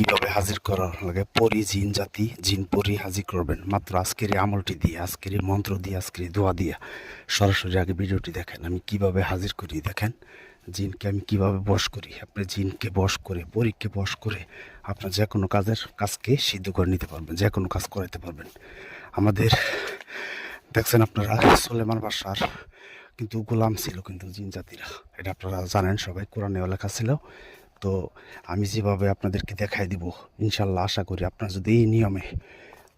কীভাবে হাজির করার লাগে? পরি, জিন জাতি, জিন পরি হাজির করবেন। মাত্র আজকের আমলটি দিয়ে আজকের মন্ত্র দিয়ে আজকের দোয়া দিয়ে সরাসরি আগে ভিডিওটি দেখেন। আমি কীভাবে হাজির করি দেখেন? জিনকে আমি কীভাবে বশ করি? আপনি জিনকে বশ করে, পরীকে বশ করে আপনার যে কোনো কাজের কাজকে সিদ্ধ করে নিতে পারবেন, যে কোনো কাজ করাতে পারবেন। আমাদের, দেখছেন আপনারা, সোলেমান বাসার কিন্তু গোলাম ছিল কিন্তু জিন জাতিরা। এটা আপনারা জানেন সবাই, কোরআনেও লেখা ছিল তো আমি যেভাবে আপনাদেরকে দেখাই দিব, ইনশাল্লাহ আশা করি আপনারা যদি এই নিয়মে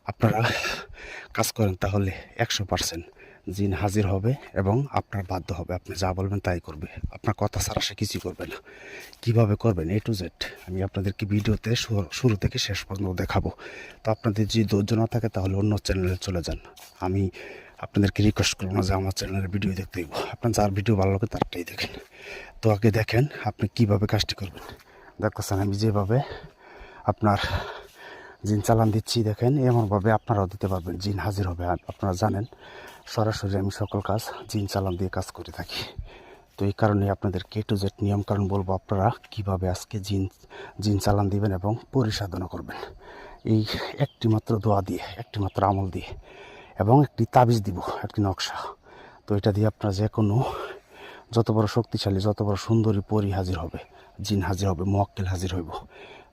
আপনারা কাজ করেন তাহলে একশো পার্সেন্ট জিন হাজির হবে এবং আপনার বাধ্য হবে। আপনি যা বলবেন তাই করবে। আপনার কথা ছাড়া সে কিছুই করবে না। কীভাবে করবেন? এ টু জেড আমি আপনাদেরকে ভিডিওতে শুরু- থেকে শেষ পর্যন্ত দেখাবো। তো আপনাদের যদি ধৈর্য না থাকে তাহলে অন্য চ্যানেলে চলে যান। আমি আপনাদেরকে রিকোয়েস্ট করব না যে আমার চ্যানেলের ভিডিও দেখতে দিব। আপনার যার ভিডিও ভালো লাগে তারটাই দেখেন। তো আগে দেখেন আপনি কীভাবে কাজটি করবেন। দেখতেছেন আমি যেভাবে আপনার জিন চালান দিচ্ছি, দেখেন এমনভাবে আপনারাও দিতে পারবেন, জিন হাজির হবে। আপনারা জানেন, সরাসরি আমি সকল কাজ জিন চালান দিয়ে কাজ করে থাকি। তো এই কারণে আপনাদের কে টু জেড নিয়ম কারণ বলব, আপনারা কীভাবে আজকে জিন জিন চালান দিবেন এবং পরিসাধনা করবেন। এই একটি মাত্র দোয়া দিয়ে একটি মাত্র আমল দিয়ে এবং একটি তাবিজ দিব, একটি নকশা। তো এটা দিয়ে আপনার যে কোনো, যত বড় শক্তিশালী, যত বড় সুন্দরী পরি হাজির হবে, জিন হাজির হবে মোয়াক্কেল হাজির হইব,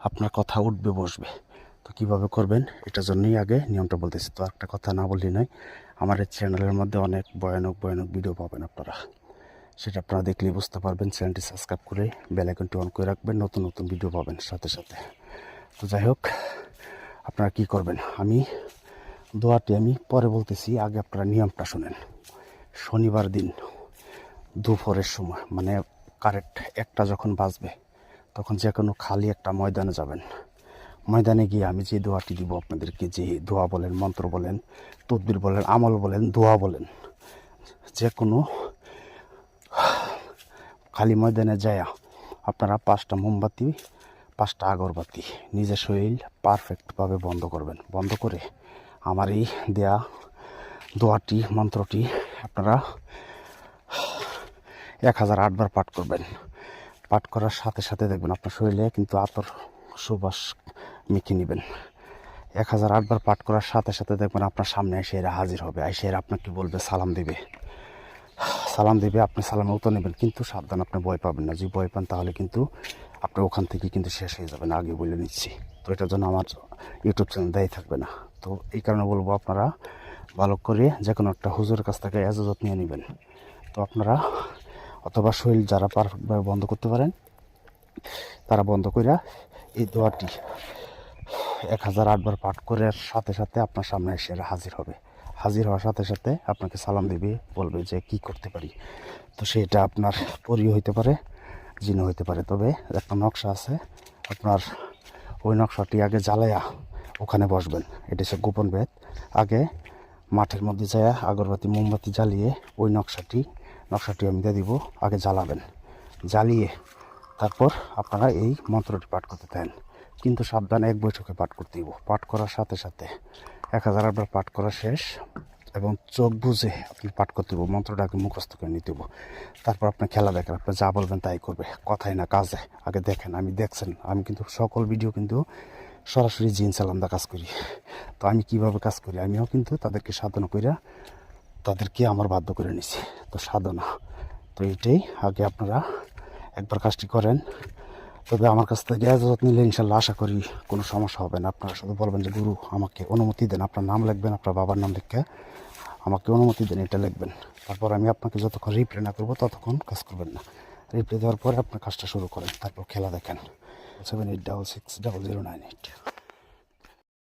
আপনার কথা উঠবে, বসবে। তো কীভাবে করবেন? এটার জন্যই আগে নিয়মটা বলতেছি। তো একটা কথা না বললেই নয়, আমার এই চ্যানেলের মধ্যে অনেক ভয়ানক ভয়ানক ভিডিও পাবেন আপনারা। সেটা আপনারা দেখলেই বুঝতে পারবেন। চ্যানেলটি সাবস্ক্রাইব করে বেল আইকনটি অন করে রাখবেন, নতুন নতুন ভিডিও পাবেন সাথে সাথে। তো যাই হোক, আপনারা কী করবেন? আমি দোয়াটি আমি পরে বলতেছি, আগে আপনারা নিয়মটা শুনেন। শনিবার দিন দুপুরের সময় মানে কারেক্ট একটা যখন বাজবে, তখন যে কোনো খালি একটা ময়দানে যাবেন। ময়দানে গিয়ে আমি যে দোয়াটি দিব আপনাদেরকে, যে দোয়া বলেন, মন্ত্র বলেন, তদ্বির বলেন, আমল বলেন, দোয়া বলেন, যে কোনো খালি ময়দানে যায় আপনারা পাঁচটা মোমবাতি, পাঁচটা আগরবাতি নিজের শরীর পারফেক্টভাবে বন্ধ করবেন। বন্ধ করে আমার এই দেয়া দোয়াটি, মন্ত্রটি আপনারা এক হাজার আটবার পাঠ করবেন। পাঠ করার সাথে সাথে দেখবেন আপনার শরীরে কিন্তু আতর সুবাস মেখে নেবেন। এক হাজার আটবার পাঠ করার সাথে সাথে দেখবেন আপনার সামনে এসে এরা হাজির হবে। এসে এরা আপনাকে বলবে, সালাম দেবে। সালাম দেবে, আপনি সালামে উত্তর নেবেন, কিন্তু সাবধান, আপনি ভয় পাবেন না। যদি ভয় পান, তাহলে কিন্তু আপনি ওখান থেকে কিন্তু শেষ হয়ে যাবেন। আগে বলে নিচ্ছি। তো এটার জন্য আমার ইউটিউব চ্যানেল দেয় থাকবে না। তো এই কারণে বলব আপনারা ভালো করে যে কোনো একটা হুজুরের কাছ থেকে এজাজত নিয়ে নেবেন। তো আপনারা অথবা শরীর যারা পারফেক্টভাবে বন্ধ করতে পারেন, তারা বন্ধ করে এই দোয়াটি এক হাজার আটবার পাঠ করার সাথে সাথে আপনার সামনে এসে হাজির হবে। হাজির হওয়ার সাথে সাথে আপনাকে সালাম দেবে, বলবে যে কি করতে পারি। তো সেটা আপনার পরিও হইতে পারে, জিনও হইতে পারে। তবে একটা নকশা আছে, আপনার ওই নকশাটি আগে জ্বালায়া ওখানে বসবেন। এটা হচ্ছে গোপন ভেদ আগে মাঠের মধ্যে যায় আগরবাতি, মোমবাতি জ্বালিয়ে ওই নকশাটি নকশাটি আমি দিয়ে দিব। আগে জ্বালাবেন। জ্বালিয়ে তারপর আপনারা এই মন্ত্রটি পাঠ করতে দেন। কিন্তু সাবধানে এক বৈঠকে পাঠ করতে দিব। পাঠ করার সাথে সাথে এক হাজার আটবার পাঠ করা শেষ এবং চোখ বুঝে আপনি পাঠ করতে দিব। মন্ত্রটাকে মুখস্থ করে নিতে দিব। তারপর আপনি খেলা দেখেন, আপনি যা বলবেন তাই করবে। কথাই না, কাজে। আগে দেখেন, আমি দেখছেন। আমি কিন্তু সকল ভিডিও কিন্তু সরাসরি জিন সালামদা কাজ করি। তো আমি কীভাবে কাজ করি? আমিও কিন্তু তাদেরকে সাধনা কইরা তাদেরকে আমার বাধ্য করে নিছি। তো সাধনা। তো এইটাই আগে আপনারা একবার কাজটি করেন। তবে আমার কাছ থেকে এজাজত নিলে ইনশাল্লাহ আশা করি কোনো সমস্যা হবে না। আপনারা শুধু বলবেন যে, গুরু, আমাকে অনুমতি দেন। আপনার নাম লিখবেন, আপনার বাবার নাম লিখে আমাকে অনুমতি দেন, এটা লিখবেন। তারপর আমি আপনাকে যতক্ষণ রিপ্লে না করব, ততক্ষণ কাজ করবেন না। রিপ্লে দেওয়ার পরে আপনার কাজটা শুরু করেন, তারপর খেলা দেখেন। Seven eight double six double zero nine eight